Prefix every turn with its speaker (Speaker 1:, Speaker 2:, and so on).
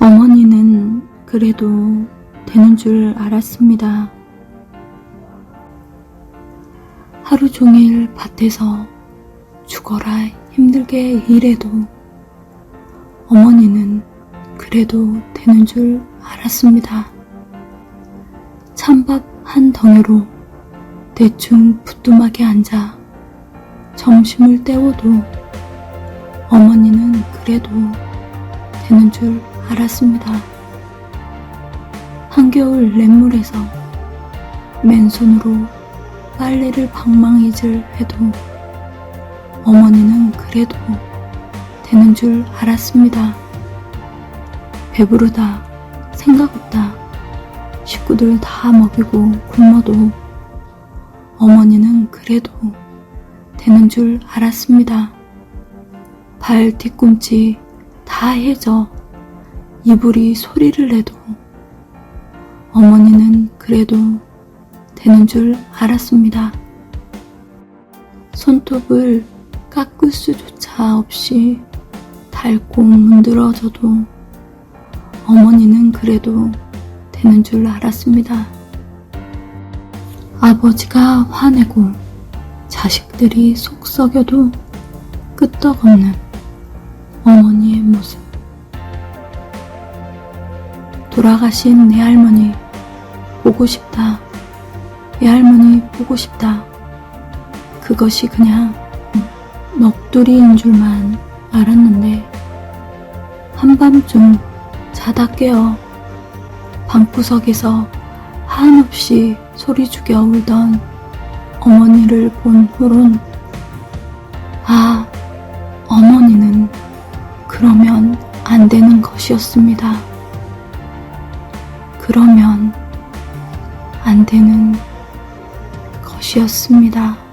Speaker 1: 어머니는 그래도 되는 줄 알았습니다. 하루 종일 밭에서 죽어라 힘들게 일해도 어머니는 그래도 되는 줄 알았습니다. 찬밥 한 덩이로 대충 부뚜막에 앉아 점심을 때워도 어머니는 그래도 되는 줄 알았습니다. 한겨울 냇물에서 맨손으로 빨래를 방망이질 해도 어머니는 그래도 되는 줄 알았습니다. 배부르다, 생각 없다, 식구들 다 먹이고 굶어도 어머니는 그래도 되는 줄 알았습니다. 발 뒤꿈치 다 해져 이불이 소리를 내도 어머니는 그래도 되는 줄 알았습니다. 손톱을 깎을 수조차 없이 닳고 문드러져도 어머니는 그래도 되는 줄 알았습니다. 아버지가 화내고 자식들이 속 썩여도 끄떡없는 어머니의 모습. 돌아가신 내 할머니 보고 싶다. 내 할머니 보고 싶다. 그것이 그냥 넋두리인 줄만 알았는데 한밤중 자다 깨어 방구석에서 한없이 소리 죽여 울던 어머니를 본 후론 아 어머니는 그러면 안 되는 것이었습니다. 그러면 안 되는 것이었습니다.